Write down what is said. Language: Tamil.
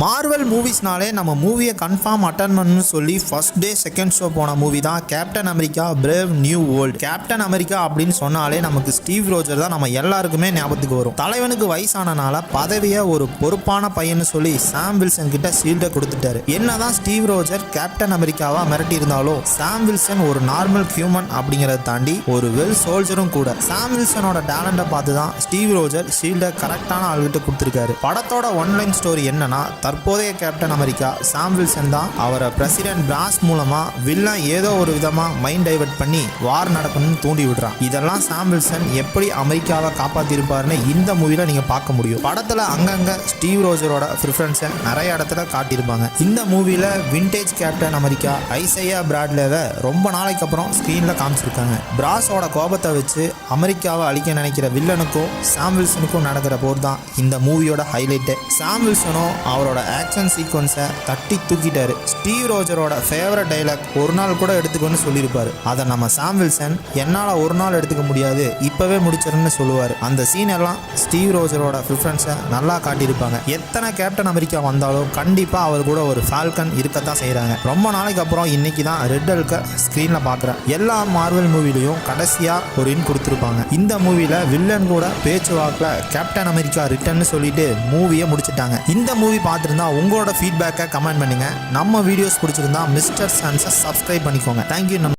மார்வல் மூவிஸ்னாலே நம்ம மூவியை கன்ஃபார்ம் அட்டன் பண்ணு சொல்லி ஃபர்ஸ்ட் டே செகண்ட் ஷோ போன மூவி தான் Captain America Brave New World Captain America அப்படின்னு சொன்னாலே நமக்கு ஸ்டீவ் ரோஜர் தான் நம்ம எல்லாருக்குமே ஞாபகத்துக்கு வரும். தலைவனுக்கு வயசானனால பதவியை ஒரு பொறுப்பான பையன்னு சொல்லி சாம் வில்சன் கிட்ட ஷீல்டை கொடுத்துட்டாரு. என்னதான் ஸ்டீவ் ரோஜர் கேப்டன் அமெரிக்காவா மிரட்டி இருந்தாலும் சாம் வில்சன் ஒரு நார்மல் ஹியூமன் அப்படிங்கறத தாண்டி ஒரு வெல் சோல்ஜரும் கூட. சாம் வில்சனோட டேலண்டை பார்த்து தான் ஸ்டீவ் ரோஜர் ஷீல்டை கரெக்டான ஆள்கிட்ட கொடுத்துருக்காரு. படத்தோட ஒன்லைன் ஸ்டோரி என்னன்னா தற்போதைய கேப்டன் அமெரிக்கா சாம் வில்சன் தான் அவரை பிரசிடென்ட் பிராஸ் மூலமா வில்லன் ஏதோ ஒரு விதமா மைண்ட் டைவர்ட் பண்ணி வார் நடக்கணும்னு தூண்டி விடுறான். இதெல்லாம் சாம் வில்சன் எப்படி அமெரிக்காவை காப்பாத்திருப்பாருன்னு இந்த மூவில நீங்க பார்க்க முடியும். படத்துல அங்கங்க ஸ்டீவ் ரோஜரோட ப்ரிஃபரன்ஸை நிறைய இடத்துல காட்டியிருப்பாங்க. இந்த மூவில விண்டேஜ் கேப்டன் அமெரிக்கா ஐசையா பிராட்லேவை ரொம்ப நாளைக்கு அப்புறம் ஸ்க்ரீனில் காமிச்சிருக்காங்க. பிராஸோட கோபத்தை வச்சு அமெரிக்காவை அழிக்க நினைக்கிற வில்லனுக்கும் சாம் வில்சனுக்கும் நடக்கிற போர் தான் இந்த மூவியோட ஹைலைட்டு சாம் வில்சனும் அவரோட ஆக்ஷன் சீக்வன்ஸை தட்டி தூக்கிட்டாரு. ஸ்டீவ் ரோஜரோட ஃபேவரட் டைலாக் ஒரு நாள் கூட எடுத்துக்கோன்னு சொல்லியிருப்பாரு. அதை நம்ம சாம் வில்சன் என்னால் ஒரு நாள் எடுத்துக்க முடியாது இப்போவே முடிச்சிருன்னு சொல்லுவார். அந்த சீன் எல்லாம் ஸ்டீவ் ரோஜரோட ப்ரிஃபரன்ஸை நல்லா காட்டியிருப்பாங்க. எத்தனை கேப்டன் அமெரிக்கா வந்தாலும் கண்டிப்பாக அவர் கூட ஒரு ஃபால்கன் இருக்கத்தான் செய்கிறாங்க ரொம்ப நாளைக்கு அப்புறம் இன்னைக்கு தான் ரெட் அல்க ஸ்க்ரீனில் பார்க்குறேன் எல்லா மார்வல் மூவிலையும் கடைசியாக ஒரு இன் கொடுத்துருப்பாங்க. இந்த மூவியில் வில்லன் கூட பேச்சுவாக்கில் கேப்டன் அமெரிக்கா ரிட்டர்ன்னு சொல்லிட்டு மூவியை முடிச்சிட்டாங்க. இந்த மூவி பிடிச்சிருந்தா உங்களோட ஃபீட்பேக்கை கமெண்ட் பண்ணுங்க. நம்ம வீடியோஸ் பிடிச்சிருந்தா மிஸ்டர் சான்ஸை சப்ஸ்கிரைப் பண்ணிக்கோங்க. தேங்க்யூ நம்ம